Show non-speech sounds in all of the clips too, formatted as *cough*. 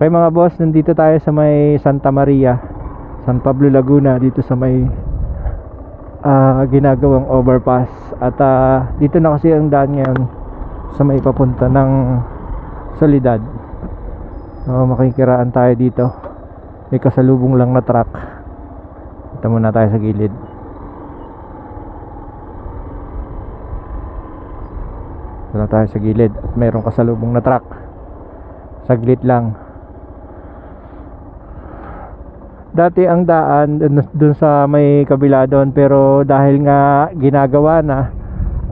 Okay mga boss, nandito tayo sa may Santa Maria, San Pablo Laguna, dito sa may ah, ginagawang overpass. At ah, dito na kasi ang daan ngayon sa may papunta ng Solidad. So, makikiraan tayo dito. May kasalubong lang na truck. Ito muna tayo sa gilid. Ito na tayo sa gilid at mayroong kasalubong na truck. Saglit lang. Dati ang daan dun, sa may kabila doon pero dahil nga ginagawa na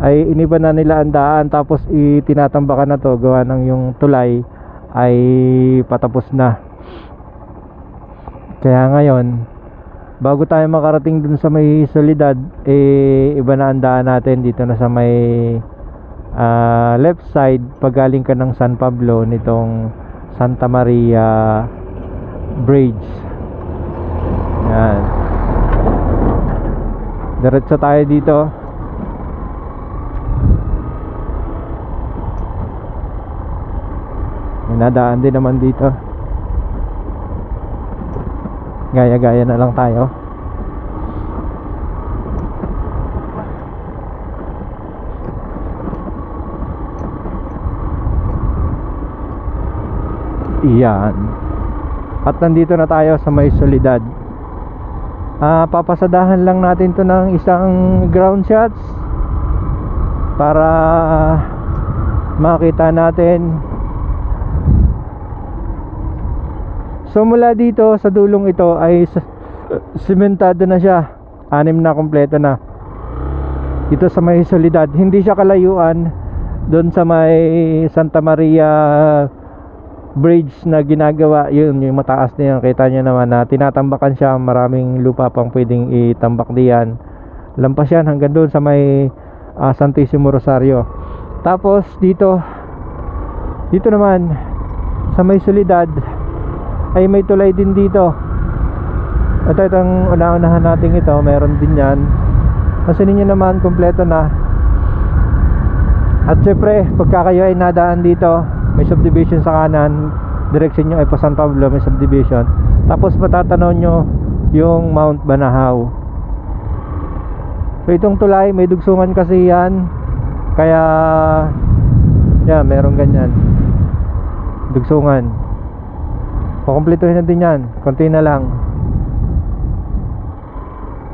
ay iniba na nila ang daan tapos itinatambakan na to gawa ng yung tulay ay patapos na. Kaya ngayon bago tayo makarating dun sa may solidad eh iba na ang daan natin dito na sa may ah, left side pagaling ka ng San Pablo nitong Santa Maria Bridge yan diretso tayo dito nadaan din naman dito gaya-gaya na lang tayo Iyan. At nandito na tayo sa may solidad. Ah, papasadahan lang natin 'to ng isang ground shots para makita natin. So mula dito sa dulong ito ay s- sementado na siya. Anim na kompleto na. Dito sa may solidad, hindi siya kalayuan doon sa may Santa Maria bridge na ginagawa yun yung mataas na yun kita nyo naman na tinatambakan siya maraming lupa pang pwedeng itambak diyan. Lampas yan hanggang doon sa may ah, Santissimo Rosario. Tapos dito dito naman sa may solidad ay may tulay din dito. Ito itong una-unahan natin ito meron din yan. Kasi ninyo naman kompleto na. At syempre pagka kayo ay nadaan dito may subdivision sa kanan direction nyo ay pa San Pablo may subdivision. Tapos matatanaw nyo yung Mount Banahaw. So itong tulay may dugsungan kasi yan. Kaya yan meron ganyan. Dugsungan. Pakumpletuhin natin yan. Konti na lang.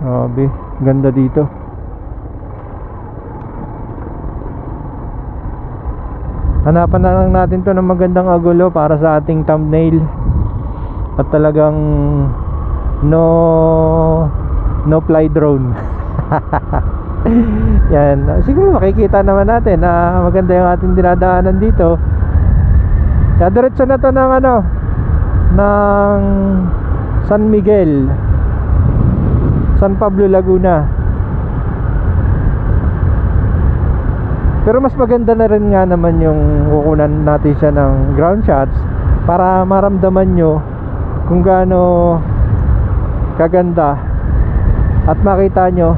Grabe ganda dito Hanapan na lang natin to ng magandang agulo para sa ating thumbnail. At talagang no no fly drone. *laughs* Yan, siguro makikita naman natin na maganda yung ating dinadaanan dito. Kaya diretso na to ng ano ng San Miguel. San Pablo Laguna Pero mas maganda na rin nga naman yung kukunan natin siya ng ground shots para maramdaman nyo kung gaano kaganda at makita nyo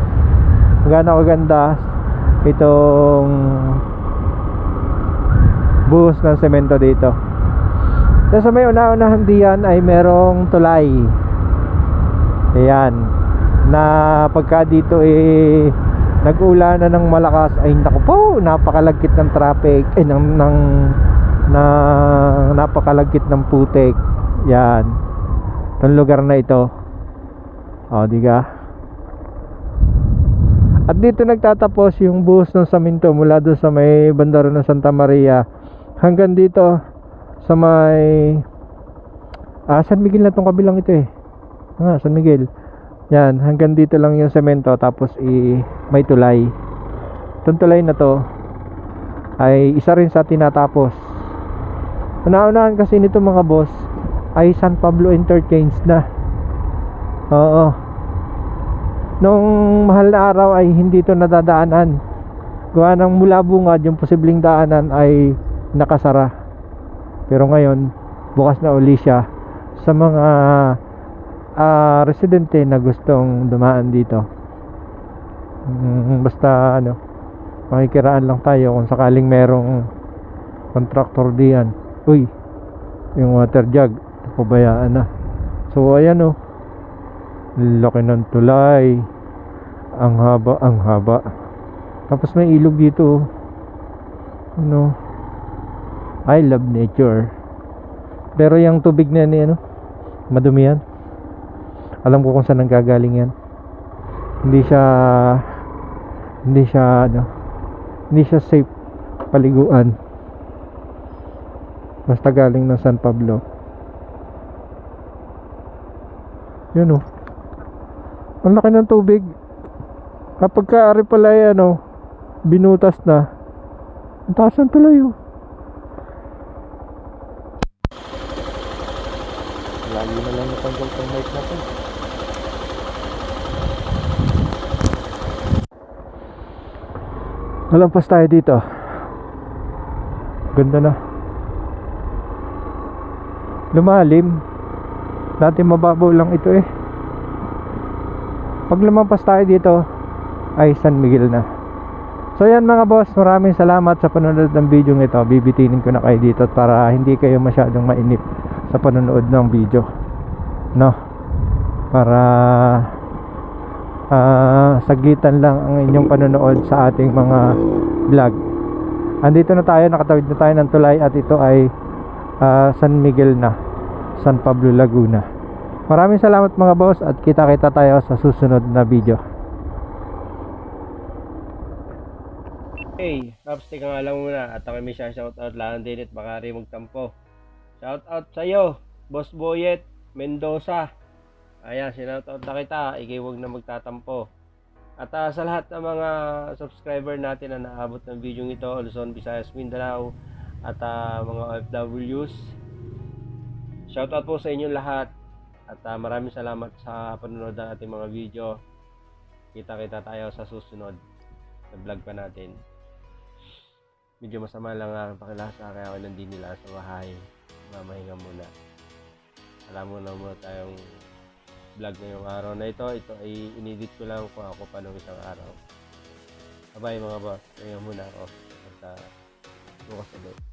kung gaano kaganda itong buhos ng semento dito. Then sa may una-unahan diyan ay merong tulay. Ayan. Na pagka dito eh nag-ulan na ng malakas. Ay naku po napakalagkit ng traffic. Eh ng, ng na napakalagkit ng putik. Yan. Itong lugar na ito. O di ka? At dito nagtatapos yung buhos ng saminto mula doon sa may bandaro ng Santa Maria. Hanggang dito sa may ah San Miguel na tong kabilang ito eh. Nga San Miguel yan, hanggang dito lang yung semento tapos i may tulay. Itong tulay na to ay isa rin sa tinatapos. Una-unahan kasi nito mga boss ay San Pablo Interchange na. Oo. Nung mahal na araw ay hindi to nadadaanan. Gawa ng mula bungad yung posibleng daanan ay nakasara. Pero ngayon, bukas na uli siya sa mga ah residente na gustong dumaan dito. Mm, basta ano makikiraan lang tayo kung sakaling merong contractor diyan. Uy yung water jug pabayaan na so ayan oh. Laki ng tulay. Ang haba ang haba. Tapos may ilog dito oh. ano? I love nature. Pero yung tubig na eh, ano madumi yan alam ko kung saan nanggagaling yan. Hindi siya hindi siya ano hindi siya safe paliguan. Basta galing ng San Pablo. Yun oh. Ang laki ng tubig. Kapag kaari pala ay ano binutas na. Ang taas ng tuloy oh. Lagi na lang natanggal tong mic natin Nalampas tayo dito. Ganda na. Lumalim. Dati mababaw lang ito eh. Pag lumampas tayo dito, ay San Miguel na. So yan mga boss, maraming salamat sa panonood ng video ito. Bibitinin ko na kayo dito para hindi kayo masyadong mainip sa panonood ng video. No? Para ah, saglitan lang ang inyong panonood sa ating mga vlog. Andito na tayo, nakatawid na tayo ng tulay at ito ay ah, San Miguel na, San Pablo Laguna. Maraming salamat mga boss at kita-kita tayo sa susunod na video. Hey, Raps, teka nga lang muna at ako may shoutout lang din at baka rin magtampo. Shoutout sa'yo, Boss Boyet, Mendoza. Ayan, sinoutout na kita, ikay huwag na magtatampo. At ah, sa lahat ng mga subscriber natin na naabot ng video ito, Luzon, Visayas, Mindanao, at ah, mga OFWs, shoutout po sa inyo lahat. At ah, maraming salamat sa panonood ng ating mga video. Kita-kita tayo sa susunod na vlog pa natin medyo masama lang ang pakilasa kaya ako nandun nila sa bahay mamahinga muna alam mo na muna tayong vlog ngayong araw na ito. Ito ay inedit ko lang kung ako pa nung isang araw. Bye mga boss ngayon muna ako. At uh, bukas ulit